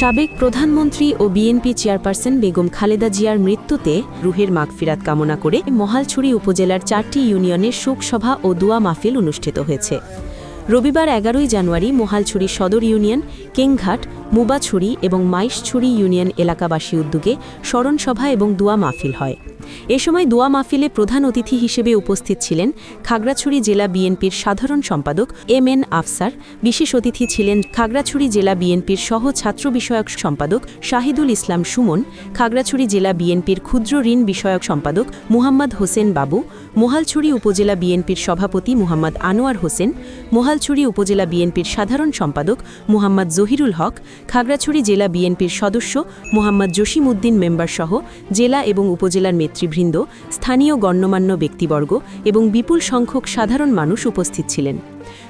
সাবেক প্রধানমন্ত্রী ও বিএনপি চেয়ারপারসন বেগম খালেদা জিয়ার মৃত্যুতে রুহের মাগফিরাত কামনা করে মহালছড়ি উপজেলার চারটি ইউনিয়নের শোকসভা ও দোয়া মাহফিল অনুষ্ঠিত হয়েছে। রবিবার এগারোই জানুয়ারি মহালছড়ি সদর ইউনিয়ন, কেংঘাট, মুবাছড়ি এবং মাইশছড়ি ইউনিয়ন এলাকাবাসী উদ্যোগে স্মরণসভা এবং দোয়া মাহফিল হয়। এ সময় দোয়া মাহফিলে প্রধান অতিথি হিসেবে উপস্থিত ছিলেন খাগড়াছড়ি জেলা বিএনপির সাধারণ সম্পাদক এম এন আফসার, বিশেষ অতিথি ছিলেন খাগড়াছড়ি জেলা বিএনপির সহ ছাত্র বিষয়ক সম্পাদক শাহিদুল ইসলাম সুমন, খাগড়াছড়ি জেলা বিএনপির ক্ষুদ্র ঋণ বিষয়ক সম্পাদক মুহাম্মদ হোসেন বাবু মোহালছড়ি উপজেলা বিএনপির সভাপতি মোহাম্মদ আনোয়ার হোসেন, মোহালছড়ি উপজেলা বিএনপির সাধারণ সম্পাদক মোহাম্মদ জহিরুল হক, খাগড়াছড়ি জেলা বিএনপির সদস্য মোহাম্মদ জসিম উদ্দিন মেম্বারসহ জেলা এবং উপজেলার নেতৃবৃন্দ, স্থানীয় গণ্যমান্য ব্যক্তিবর্গ এবং বিপুল সংখ্যক সাধারণ মানুষ উপস্থিত ছিলেন।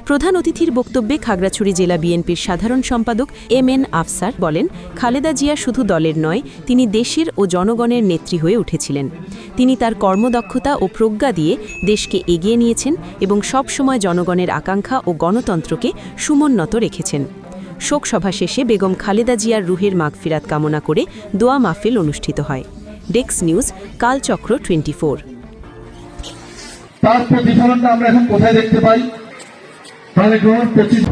প্রধান অতিথির বক্তব্যে খাগড়াছড়ি জেলা বিএনপির সাধারণ সম্পাদক এম এন আফসার বলেন, খালেদা জিয়া শুধু দলের নয়, তিনি দেশের ও জনগণের নেত্রী হয়ে উঠেছিলেন। তিনি তার কর্মদক্ষতা ও প্রজ্ঞা দিয়ে দেশকে এগিয়ে নিয়েছেন এবং সবসময় জনগণের আকাঙ্ক্ষা ও গণতন্ত্রকে সুমোন্নত রেখেছেন। শোকসভা শেষে বেগম খালেদা জিয়ার রুহের মাগফিরাত কামনা করে দোয়া মাহফিল অনুষ্ঠিত হয়। ডেক্স নিউজ, কালচক্র টোয়েন্টি ফোর। তার প্রতিফলনটা আমরা এখন কোথায় দেখতে পাই? তাহলে গ্রহণ পঁচিশ